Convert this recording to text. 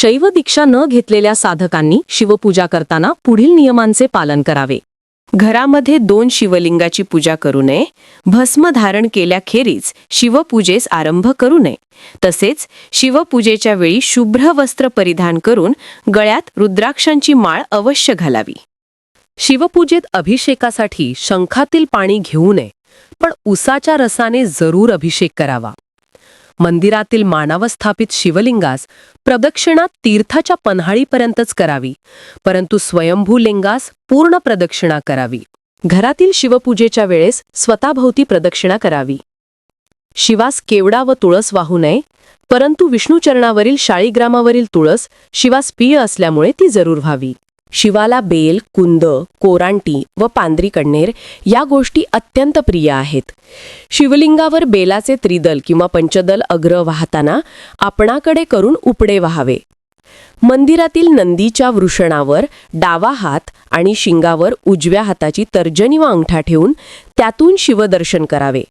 शैव दीक्षा न घेतलेल्या साधकांनी शिवपूजा करताना पुढील नियमांचे पालन करावे. घरामध्ये दोन शिवलिंगाची पूजा करू नये. भस्म धारण केल्याखेरीज शिवपूजेस आरंभ करू नये. तसेच शिवपूजेच्या वेळी शुभ्र वस्त्र परिधान करून गळ्यात रुद्राक्षांची माळ अवश्य घालावी. शिवपूजेत अभिषेकासाठी शंखातील पाणी घेऊ नये पण उसाच्या रसाने जरूर अभिषेक करावा. मंदिरातील मानावस्थापित शिवलिंगास प्रदक्षिणा तीर्थाच्या पन्हाळीपर्यंतच करावी. परंतु स्वयंभू लिंगास पूर्ण प्रदक्षिणा करावी. घरातील शिवपूजेच्या वेळेस स्वतःभोवती प्रदक्षिणा करावी. शिवास केवडा व तुळस वाहू नये परंतु विष्णूचरणावरील शाळीग्रामावरील तुळस शिवास प्रिय असल्यामुळे ती जरूर व्हावी. शिवाला बेल कुंद कोरांटी व पांद्री कण्हेर या गोष्टी अत्यंत प्रिय आहेत. शिवलिंगावर बेलाचे त्रिदल किंवा पंचदल अग्र वाहताना आपणाकडे करून उपडे व्हावे. मंदिरातील नंदीच्या वृषणावर डावा हात आणि शिंगावर उजव्या हाताची तर्जनी व अंगठा ठेवून त्यातून शिवदर्शन करावे.